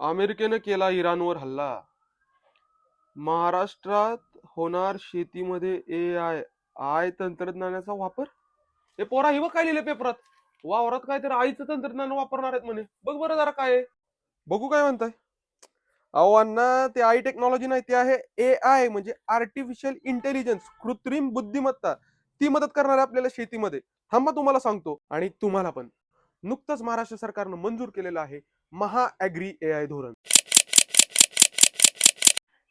अमेरिकेनं केला इराणवर हल्ला. महाराष्ट्रात होणार शेतीमध्ये ए आय आय तंत्रज्ञानाचा वापर? हे पोरा हिव काय लिहिले पेपरात वावरात काय तर आईचं तंत्रज्ञान वापरणार आहेत म्हणे. बघ बरं जरा काय बघू काय म्हणताय. अहो अण्णा ते आय टेक्नॉलॉजी नाही ते आहे ए आय म्हणजे आर्टिफिशियल इंटेलिजन्स कृत्रिम बुद्धिमत्ता. ती मदत करणार आहे आपल्याला शेतीमध्ये. थांबा तुम्हाला सांगतो. आणि तुम्हाला पण. नुकतंच महाराष्ट्र सरकारनं मंजूर केलेलं आहे महा ऍग्री ए आय धोरण.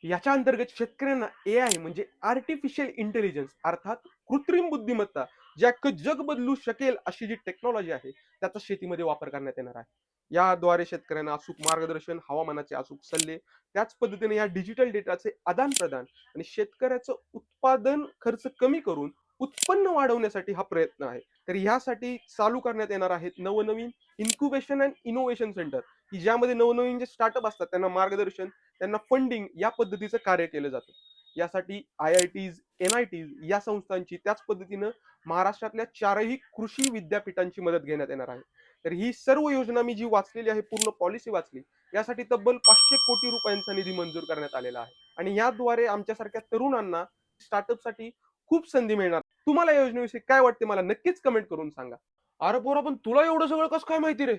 याच्या अंतर्गत शेतकऱ्यांना ए आय म्हणजे आर्टिफिशियल इंटेलिजन्स अर्थात कृत्रिम बुद्धिमत्ता ज्या जग बदलू शकेल अशी जी टेक्नॉलॉजी आहे त्याचा शेतीमध्ये वापर करण्यात येणार आहे. याद्वारे शेतकऱ्यांना अचूक मार्गदर्शन हवामानाचे अचूक सल्ले त्याच पद्धतीने या डिजिटल डेटाचे आदान प्रदान आणि शेतकऱ्याचं उत्पादन खर्च कमी करून उत्पन्न वाढवण्यासाठी हा प्रयत्न आहे. तर यासाठी चालू करण्यात येणार आहेत नवनवीन इन्क्युबेशन अँड इनोव्हेशन सेंटर की ज्यामध्ये नवनवीन जे स्टार्टअप असतात त्यांना मार्गदर्शन त्यांना फंडिंग या पद्धतीचं कार्य केलं जातं. यासाठी I I Ts N I Ts या संस्थांची त्याच पद्धतीनं महाराष्ट्रातल्या चारही कृषी विद्यापीठांची मदत घेण्यात येणार आहे. तर ही सर्व योजना मी जी वाचलेली आहे पूर्ण पॉलिसी वाचली यासाठी तब्बल पाचशे कोटी रुपयांचा निधी मंजूर करण्यात आलेला आहे. आणि याद्वारे आमच्यासारख्या तरुणांना स्टार्टअपसाठी खूप संधी मिळणार तुम्हाला या योजनेविषयी काय वाटते मला नक्कीच कमेंट करून सांगा. अरे पोरा पण तुला एवढं सगळं कसं काय माहिती रे?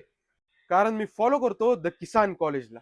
कारण मी फॉलो करतो द किसान कॉलेजला